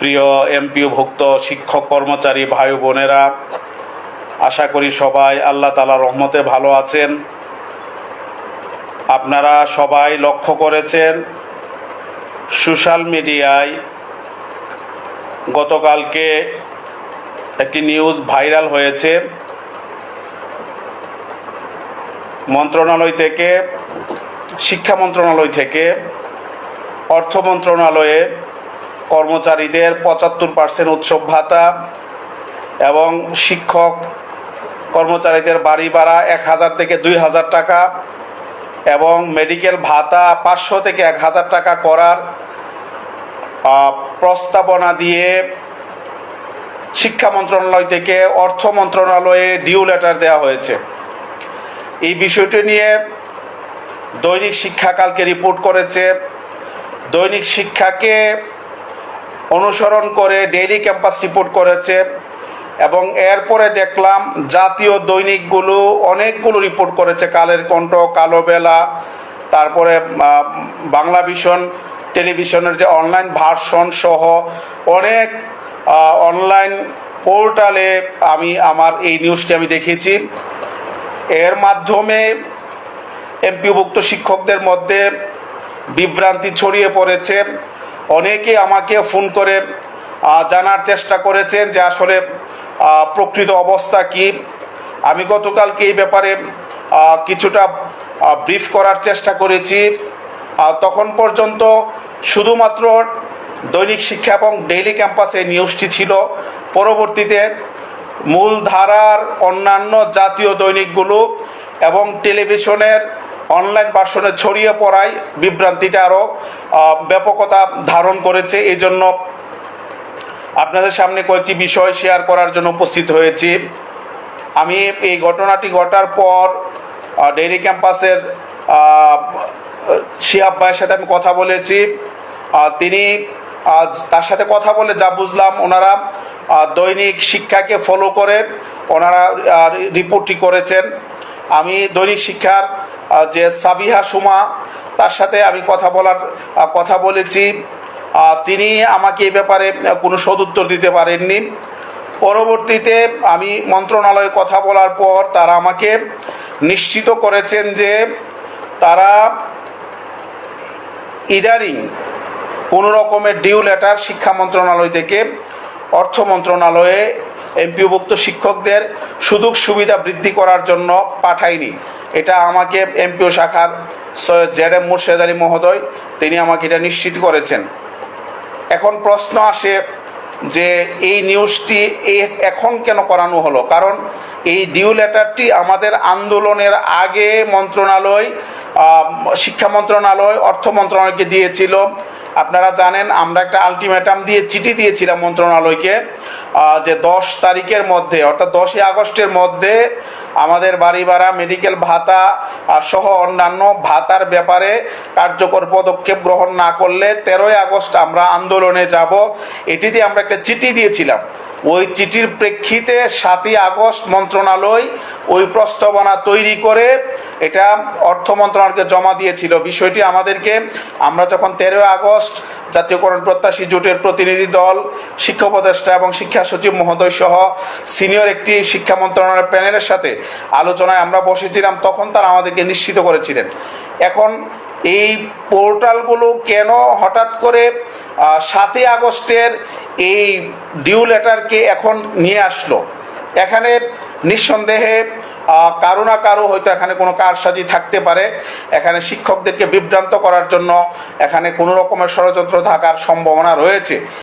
প্রিয় এমপিও এমপিওভুক্ত শিক্ষক, কর্মচারী, ভাই বোনেরা, আশা করি সবাই আল্লাহ তালা রহমতে ভালো আছেন। আপনারা সবাই লক্ষ্য করেছেন, সোশ্যাল মিডিয়ায় গতকালকে একটি নিউজ ভাইরাল হয়েছে। মন্ত্রণালয় থেকে, শিক্ষা মন্ত্রণালয় থেকে, অর্থ মন্ত্রণালয়ে কর্মচারীদের পঁচাত্তর পার্সেন্ট উৎসব ভাতা এবং শিক্ষক কর্মচারীদের বাড়ি ভাড়া এক হাজার থেকে দুই হাজার টাকা এবং মেডিকেল ভাতা পাঁচশো থেকে এক হাজার টাকা করার প্রস্তাবনা দিয়ে শিক্ষা মন্ত্রণালয় থেকে অর্থ মন্ত্রণালয়ে ডিউ লেটার দেওয়া হয়েছে। এই বিষয়টি নিয়ে দৈনিক শিক্ষা কালকে রিপোর্ট করেছে। দৈনিক শিক্ষাকে অনুসরণ করে ডেইলি ক্যাম্পাস রিপোর্ট করেছে এবং এরপরে দেখলাম জাতীয় দৈনিকগুলো অনেকগুলো রিপোর্ট করেছে, কালের কণ্ঠ, কালো বেলা, তারপরে বাংলা ভিশন টেলিভিশনের যে অনলাইন ভার্সন সহ অনেক অনলাইন পোর্টালে আমি আমার এই নিউজটি আমি দেখেছি এর মাধ্যমে এমপিভুক্ত শিক্ষকদের মধ্যে বিভ্রান্তি ছড়িয়ে পড়েছে। অনেকে আমাকে ফোন করে জানার চেষ্টা করেছেন যে আসলে প্রকৃত অবস্থা কি। আমি গতকালকে এই ব্যাপারে কিছুটা ব্রিফ করার চেষ্টা করেছি। তখন পর্যন্ত শুধুমাত্র দৈনিক শিক্ষা এবং ডেইলি ক্যাম্পাসে নিউজটি ছিল। পরবর্তীতে মূলধারার অন্যান্য জাতীয় দৈনিকগুলো এবং টেলিভিশনের অনলাইন ভার্সনে ছড়িয়ে পড়ায় বিভ্রান্তিটা আরও ব্যাপকতা ধারণ করেছে। এই জন্য আপনাদের সামনে কয়েকটি বিষয় শেয়ার করার জন্য উপস্থিত হয়েছি। আমি এই ঘটনাটি ঘটার পর ডেইলি ক্যাম্পাসের শিহাব ভাইয়ের সাথে আমি কথা বলেছি। তিনি তার সাথে কথা বলে যা বুঝলাম, ওনারা দৈনিক শিক্ষাকে ফলো করে, ওনারা রিপোর্টটি করেছেন। আমি দৈনিক শিক্ষার যে সাবিহা সুমা, তার সাথে আমি কথা বলার কথা বলেছি। তিনি আমাকে এ ব্যাপারে কোনো সদুত্তর দিতে পারেননি। পরবর্তীতে আমি মন্ত্রণালয়ে কথা বলার পর তারা আমাকে নিশ্চিত করেছেন যে তারা ইদানিং কোনো রকমের ডিউ লেটার শিক্ষা মন্ত্রণালয় থেকে অর্থ মন্ত্রণালয়ে এমপিওভুক্ত শিক্ষকদের সুযোগ সুবিধা বৃদ্ধি করার জন্য পাঠায়নি। এটা আমাকে এমপিও শাখার সৈয়দ জেড এম মুর্শেদ আলী মহোদয়, তিনি আমাকে এটা নিশ্চিত করেছেন। এখন প্রশ্ন আসে যে এই নিউজটি এখন কেন করানো হলো? কারণ এই ডিউ লেটারটি আমাদের আন্দোলনের আগে মন্ত্রণালয় শিক্ষা মন্ত্রণালয়, অর্থ মন্ত্রণালয়কে দিয়েছিল। আপনারা জানেন, আমরা একটা আলটিমেটাম দিয়ে চিঠি দিয়েছিলাম মন্ত্রণালয়কে যে দশ তারিখের মধ্যে, অর্থাৎ দশই আগস্টের মধ্যে আমাদের বাড়ি ভাড়া মেডিকেল ভাতা সহ অন্যান্য ভাতার ব্যাপারে কার্যকর পদক্ষেপ গ্রহণ না করলে তেরোই আগস্ট আমরা আন্দোলনে যাব। এটিতে আমরা একটা চিঠি দিয়েছিলাম। ওই চিঠির প্রেক্ষিতে সাতই আগস্ট মন্ত্রণালয় ওই প্রস্তাবনা তৈরি করে এটা অর্থ মন্ত্রণালয়কে জমা দিয়েছিল। বিষয়টি আমাদেরকে, আমরা যখন তেরোই আগস্ট জাতীয়করণ প্রত্যাশী জোটের প্রতিনিধি দল, শিক্ষা উপদেষ্টা এবং শিক্ষা সচিব মহোদয় সহ সিনিয়র একটি শিক্ষা মন্ত্রণালয়ের প্যানেলের সাথে আলোচনায় আমরা বসেছিলাম, তখন তারা আমাদেরকে নিশ্চিত করেছিলেন। এখন এই পোর্টালগুলো কেন হঠাৎ করে সাতই আগস্টের এই ডিউ লেটারকে এখন নিয়ে আসলো? এখানে নিঃসন্দেহে কারও না কারও হয়তো এখানে কোনো কারসাজি থাকতে পারে। এখানে শিক্ষকদেরকে বিভ্রান্ত করার জন্য এখানে কোনো রকমের ষড়যন্ত্র থাকার সম্ভাবনা রয়েছে।